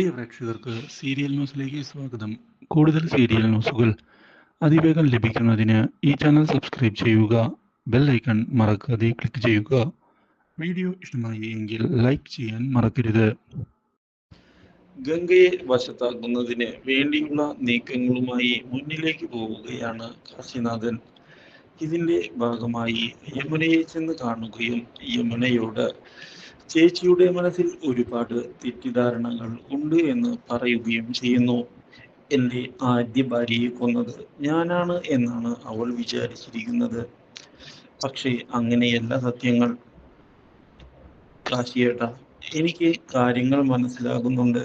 പ്രിയ പ്രേക്ഷകർക്ക് സീരിയൽ ന്യൂസിലേക്ക് സ്വാഗതം. കൂടുതൽ സീരിയൽ ന്യൂസുകൾ അതിവേഗം ലഭിക്കുന്നതിന് ഈ ചാനൽ സബ്സ്ക്രൈബ് ചെയ്യുക ബെൽ ഐക്കൺ മറക്കാതെ ക്ലിക്ക് ചെയ്യുക. വീഡിയോ ഇഷ്ടമായി എങ്കിൽ ലൈക്ക് ചെയ്യാൻ മറക്കരുത്. ഗംഗയെ വശത്താക്കുന്നതിന് വേണ്ടിയുള്ള നീക്കങ്ങളുമായി മുന്നിലേക്ക് പോവുകയാണ് കാശിനാഥൻ. ഇതിന്റെ ഭാഗമായി യമുനയെ ചെന്ന് കാണുകയും യമുനയോട് ചേച്ചിയുടെ മനസ്സിൽ ഒരുപാട് തെറ്റിദ്ധാരണകൾ ഉണ്ട് എന്ന് പറയുകയും ചെയ്യുന്നു. എന്റെ ആദ്യ ഭാര്യയെ കൊന്നത് ഞാനാണ് എന്നാണ് അവൾ വിചാരിച്ചിരിക്കുന്നത്. പക്ഷേ അങ്ങനെയല്ല സത്യങ്ങൾ. കാശിയേട്ട എനിക്ക് കാര്യങ്ങൾ മനസ്സിലാകുന്നുണ്ട്.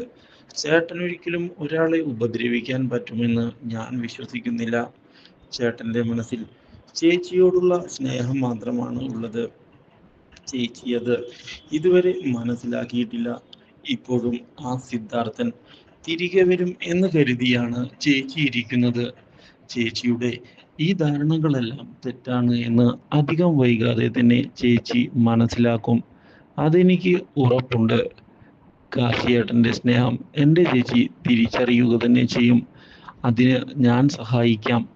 ചേട്ടൻ ഒരിക്കലും ഒരാളെ ഉപദ്രവിക്കാൻ പറ്റുമെന്ന് ഞാൻ വിശ്വസിക്കുന്നില്ല. ചേട്ടന്റെ മനസ്സിൽ ചേച്ചിയോടുള്ള സ്നേഹം മാത്രമാണ് ഉള്ളത്. അത് ഇതുവരെ മനസ്സിലാക്കിയിട്ടില്ല. ഇപ്പോഴും ആ സിദ്ധാർത്ഥൻ തിരികെ വരും എന്ന് കരുതിയാണ് ചേച്ചി ഇരിക്കുന്നത്. ചേച്ചിയുടെ ഈ ധാരണകളെല്ലാം തെറ്റാണ് എന്ന് അധികം വൈകാതെ തന്നെ ചേച്ചി മനസ്സിലാക്കും. അതെനിക്ക് ഉറപ്പുണ്ട്. കാശിയേട്ടന്റെ സ്നേഹം എന്റെ ചേച്ചി തിരിച്ചറിയുക തന്നെ ചെയ്യും. അതിന് ഞാൻ സഹായിക്കാം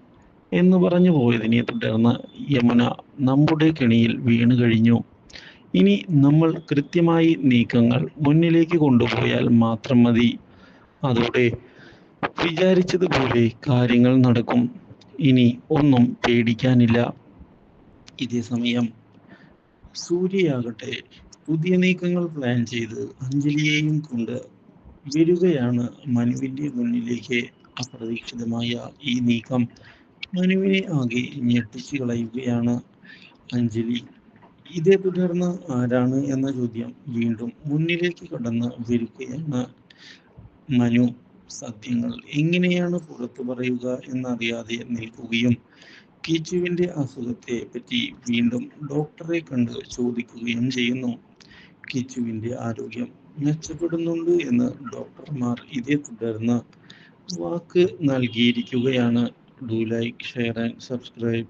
എന്ന് പറഞ്ഞു പോയതിനെ തുടർന്ന് യമുന നമ്മുടെ കെണിയിൽ വീണു കഴിഞ്ഞു. ഇനി നമ്മൾ കൃത്യമായി നീക്കങ്ങൾ മുന്നിലേക്ക് കൊണ്ടുപോയാൽ മാത്രം മതി. അതോടെ വിചാരിച്ചതുപോലെ കാര്യങ്ങൾ നടക്കും. ഇനി ഒന്നും പേടിക്കാനില്ല. ഇതേ സമയം സൂര്യയാകട്ടെ പുതിയ നീക്കങ്ങൾ പ്ലാൻ ചെയ്ത് അഞ്ജലിയെയും കൊണ്ട് വരികയാണ് മനുവിന്റെ മുന്നിലേക്ക് അപ്രതീക്ഷിതമായ ഈ നീക്കം. മനുവിനെ ആകെ ഞെട്ടിച്ചു കളയുകയാണ് അഞ്ജലി. ഇതേ തുടർന്ന് ആരാണ് എന്ന ചോദ്യം വീണ്ടും മുന്നിലേക്ക് കടന്ന് വരികയാണ് മനു. സത്യങ്ങൾ എങ്ങനെയാണ് പുറത്തു പറയുക എന്നറിയാതെ നിൽക്കുകയും കീച്ചുവിന്റെ അസുഖത്തെ പറ്റി വീണ്ടും ഡോക്ടറെ കണ്ട് ചോദിക്കുകയും ചെയ്യുന്നു. കിച്ചുവിന്റെ ആരോഗ്യം മെച്ചപ്പെടുന്നുണ്ട് എന്ന് ഡോക്ടർമാർ ഇതേ തുടർന്ന് വാക്ക് നൽകിയിരിക്കുകയാണ്. Do like share and subscribe.